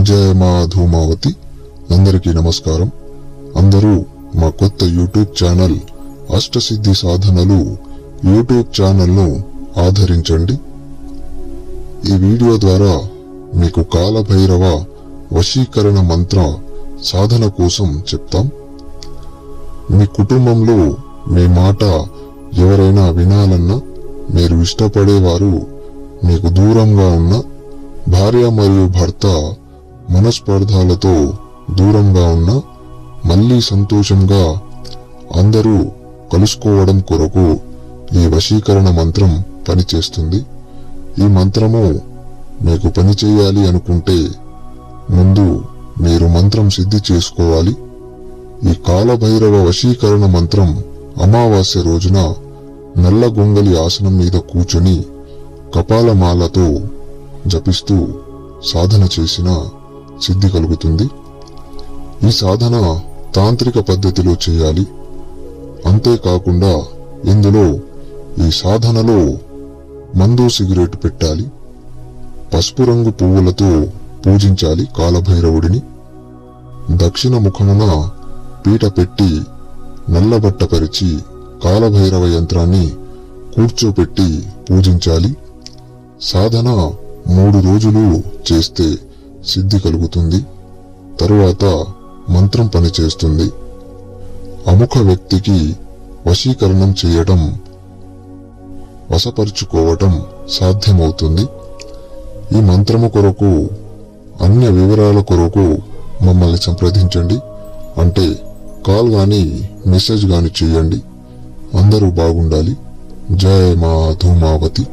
జయ మా ధూమావతి అందరికీ నమస్కారం. అందరూ మా కొత్త యూట్యూబ్ ఛానల్ అష్టసిద్ధి సాధనలు యూట్యూబ్ ఛానల్ను ఆదరించండి. ఈ వీడియో ద్వారా మీకు కాలభైరవ వశీకరణ మంత్ర సాధన కోసం చెప్తాం. మీ కుటుంబంలో మీ మాట ఎవరైనా వినాలన్నా మీరు ఇష్టపడేవారు మీకు దూరంగా ఉన్న భార్య మరియు భర్త మనస్పర్ధాలతో దూరంగా ఉన్న మళ్ళీ సంతోషంగా అందరూ కలుసుకోవడం కొరకు ఈ వశీకరణ మంత్రం పనిచేస్తుంది. ఈ మంత్రము మీకు పని చేయాలి అనుకుంటే ముందు మీరు మంత్రం సిద్ధి చేసుకోవాలి. ఈ కాలభైరవ వశీకరణ మంత్రం అమావాస్య రోజున నల్ల గొంగలి ఆసనం మీద కూర్చుని కపాలమాలతో జపిస్తూ సాధన చేసిన సిద్ధి కలుగుతుంది. ఈ సాధన తాంత్రిక పద్ధతిలో చేయాలి. అంతేకాకుండా ఇందులో ఈ సాధనలో మందు సిగరెట్ పెట్టాలి. పసుపు రంగు పువ్వులతో పూజించాలి కాలభైరవుడిని. దక్షిణ ముఖమున పీట పెట్టి నల్లబట్ట పరిచి కాలభైరవ యంత్రాన్ని కూర్చోపెట్టి పూజించాలి. సాధన మూడు రోజులు చేస్తే సిద్ధి కలుగుతుంది. తరువాత మంత్రం పనిచేస్తుంది. అముఖ వ్యక్తికి వశీకరణం చేయటం వశపరుచుకోవటం సాధ్యమవుతుంది. ఈ మంత్రము కొరకు అన్య వివరాల కొరకు మమ్మల్ని సంప్రదించండి. అంటే కాల్ కానీ మెసేజ్ కానీ చేయండి. అందరూ బాగుండాలి. జయ మా ధూమావతి